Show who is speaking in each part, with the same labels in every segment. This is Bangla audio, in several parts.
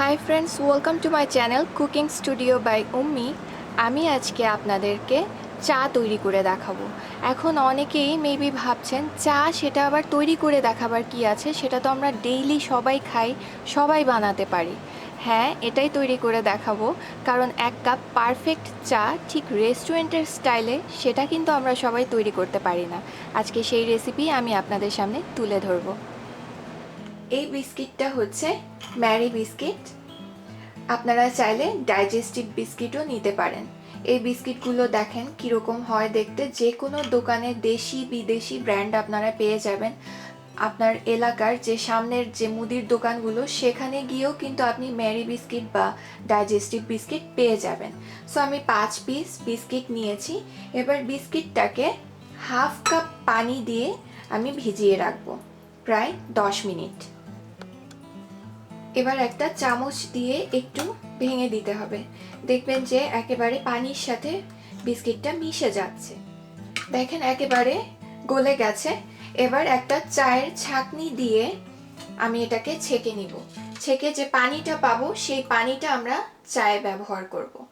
Speaker 1: Hi friends welcome to my channel cooking studio by Ummi আমি আজকে আপনাদেরকে চা তৈরি করে দেখাবো। এখন অনেকেই মেবি ভাবছেন, চা সেটা আবার তৈরি করে দেখাবার কি আছে? সেটা তো আমরা ডেইলি সবাই খাই, সবাই বানাতে পারি। হ্যাঁ এটাই তৈরি করে দেখাবো। কারণ এক কাপ পারফেক্ট চা ঠিক রেস্টুরেন্টের স্টাইলে সেটা কিন্তু আমরা সবাই তৈরি করতে পারি না। আজকে সেই রেসিপি আমি আপনাদের সামনে তুলে ধরবো। এই বিস্কিটটা হচ্ছে ম্যারি বিস্কিট। আপনারা চাইলে ডাইজেস্টিভ বিস্কিটও নিতে পারেন। এই বিস্কিটগুলো দেখেন কীরকম হয় দেখতে। যে কোনো দোকানে দেশি, বিদেশি ব্র্যান্ড আপনারা পেয়ে যাবেন। আপনার এলাকার যে সামনের যে মুদির দোকানগুলো, সেখানে গিয়েও কিন্তু আপনি ম্যারি বিস্কিট বা ডাইজেস্টিভ বিস্কিট পেয়ে যাবেন। সো আমি পাঁচ পিস বিস্কিট নিয়েছি। এবার বিস্কিটটাকে হাফ কাপ পানি দিয়ে আমি ভিজিয়ে রাখব। প্রায় দশ মিনিট। এবার একটা চামচ দিয়ে একটু ভেঙে দিতে হবে। দেখবেন যে একেবারে পানির সাথে বিস্কিটটা মিশে যাচ্ছে। দেখেন একেবারে গলে গেছে। এবার একটা চায়ের ছাঁকনি দিয়ে আমি এটাকে ছেঁকে নিব। ছেঁকে যে পানিটা পাবো, সেই পানিটা আমরা চায়ে ব্যবহার করব।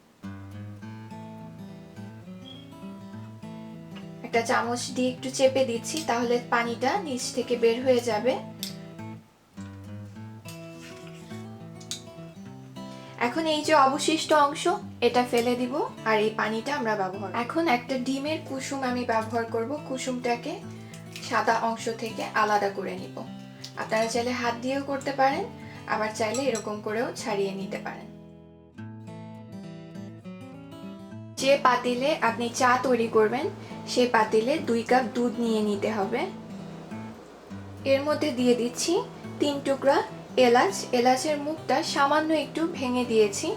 Speaker 1: একটা চামচ দিয়ে একটু চেপে দিচ্ছি, তাহলে পানিটা নিচ থেকে বের হয়ে যাবে। এখন এই যে অবশিষ্ট অংশ, এটা ফেলে দিব আর এই পানিটা আমরা ব্যবহার এখন একটা ডিমের কুসুম আমি ব্যবহার করব। কুসুমটাকে সাদা অংশ থেকে আলাদা করে নিব। আপনারা চাইলে হাত দিয়েও করতে পারেন, আবার চাইলে এরকম করেও ছাড়িয়ে নিতে পারেন। যে পাতিলে আপনি চা তৈরি করবেন সেই পাতিলে দুই কাপ দুধ নিয়ে নিতে হবে। এর মধ্যে দিয়ে দিচ্ছি তিন টুকরা এলাচ, এলাচের মুখটা সামান্য একটু ভেঙে দিয়েছি।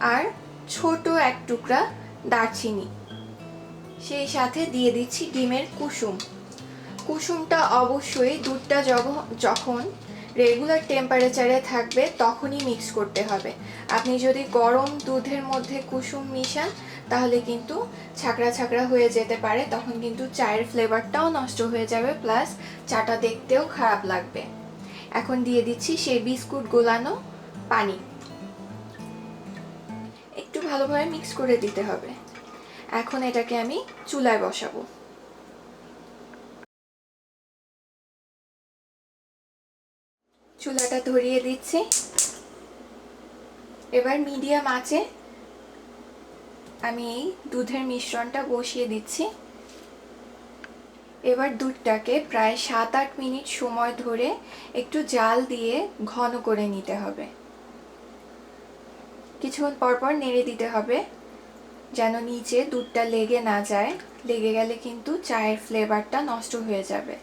Speaker 1: আর ছোট এক টুকরা দারচিনি। সেই সাথে দিয়ে দিচ্ছি ডিমের কুসুম। কুসুমটা অবশ্যই দুধটা যখন রেগুলার টেম্পারেচারে থাকবে তখনই মিক্স করতে হবে। আপনি যদি গরম দুধের মধ্যে কুসুম মিশান, তাহলে কিন্তু ছাকড়া ছাকড়া হয়ে যেতে পারে। তখন কিন্তু চায়ের ফ্লেভারটাও নষ্ট হয়ে যাবে প্লাস চাটা দেখতেও খারাপ লাগবে। এখন দিয়ে দিচ্ছি সেই বিস্কুট গোলানো পানি। একটু ভালোভাবে মিক্স করে দিতে হবে। এখন এটাকে আমি চুলায় বসাবো। চুলাটা ধরিয়ে দিচ্ছি। এবার মিডিয়াম আছে আমি এই দুধের মিশ্রণটা বসিয়ে দিচ্ছি। এবার দুধটাকে প্রায় সাত আট মিনিট সময় ধরে একটু জাল দিয়ে ঘন করে নিতে হবে। কিছুক্ষণ পরপর নেড়ে দিতে হবে, যেন নিচে দুধটা লেগে না যায়। লেগে গেলে কিন্তু চায়ের ফ্লেভারটা নষ্ট হয়ে যাবে।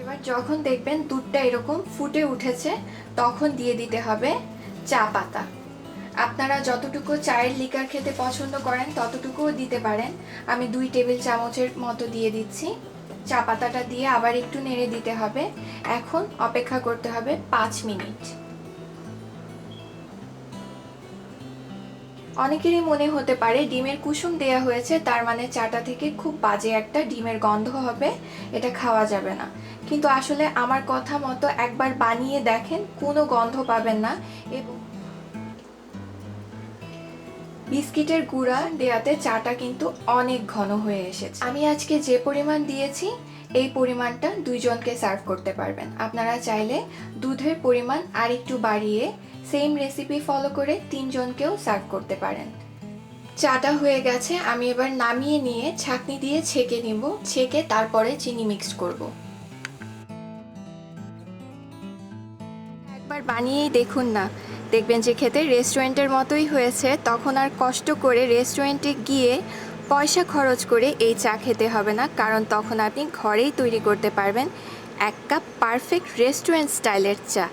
Speaker 1: এবার যখন দেখবেন দুধটা এরকম ফুটে উঠেছে, তখন দিয়ে দিতে হবে চা পাতা। আপনারা যতটুকু চায়ের লিকার খেতে পছন্দ করেন, ততটুকুও দিতে পারেন। আমি দুই টেবিল চামচের মতো দিয়ে দিচ্ছি। চা পাতাটা দিয়ে আবার একটু নেড়ে দিতে হবে। এখন অপেক্ষা করতে হবে পাঁচ মিনিট। অনেকেরই মনে হতে পারে ডিমের কুসুম দেয়া হয়েছে, তার মানে চাটা থেকে খুব বাজে একটা ডিমের গন্ধ হবে, এটা খাওয়া যাবে না। কিন্তু আসলে আমার কথা মতো একবার বানিয়ে দেখেন, কোনো গন্ধ পাবেন না এবং বিস্কিটের গুঁড়া দেয়াতে চাটা কিন্তু অনেক ঘন হয়ে এসেছে। আমি আজকে যে পরিমাণ দিয়েছি, এই পরিমাণটা দুইজনকে সার্ভ করতে পারবেন। আপনারা চাইলে দুধের পরিমাণ আর একটু বাড়িয়ে সেম রেসিপি ফলো করে তিনজনকেও সার্ভ করতে পারেন। চাটা হয়ে গেছে, আমি এবার নামিয়ে নিয়ে ছাকনি দিয়ে ছেঁকে নিব। ছেঁকে তারপরে চিনি মিক্সড করব। একবার বানিয়েই দেখুন না। দেখবেন যে খেতে রেস্টুরেন্টের মতোই হয়েছে, তখন আর কষ্ট করে রেস্টুরেন্টে গিয়ে পয়সা খরচ করে এই চা খেতে হবে না, কারণ তখন আপনি ঘরেই তৈরি করতে পারবেন এক কাপ পারফেক্ট রেস্টুরেন্ট স্টাইলের চা।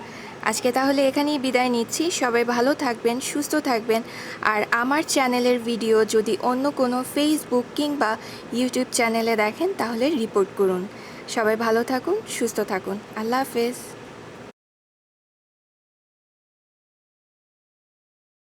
Speaker 1: আজকে তাহলে এখানেই বিদায় নিচ্ছি। সবাই ভালো থাকবেন, সুস্থ থাকবেন। আর আমার চ্যানেলের ভিডিও যদি অন্য কোনো ফেসবুক কিংবা ইউটিউব চ্যানেলে দেখেন, তাহলে রিপোর্ট করুন। সবাই ভালো থাকুন, সুস্থ থাকুন। আল্লাহ হাফেজ।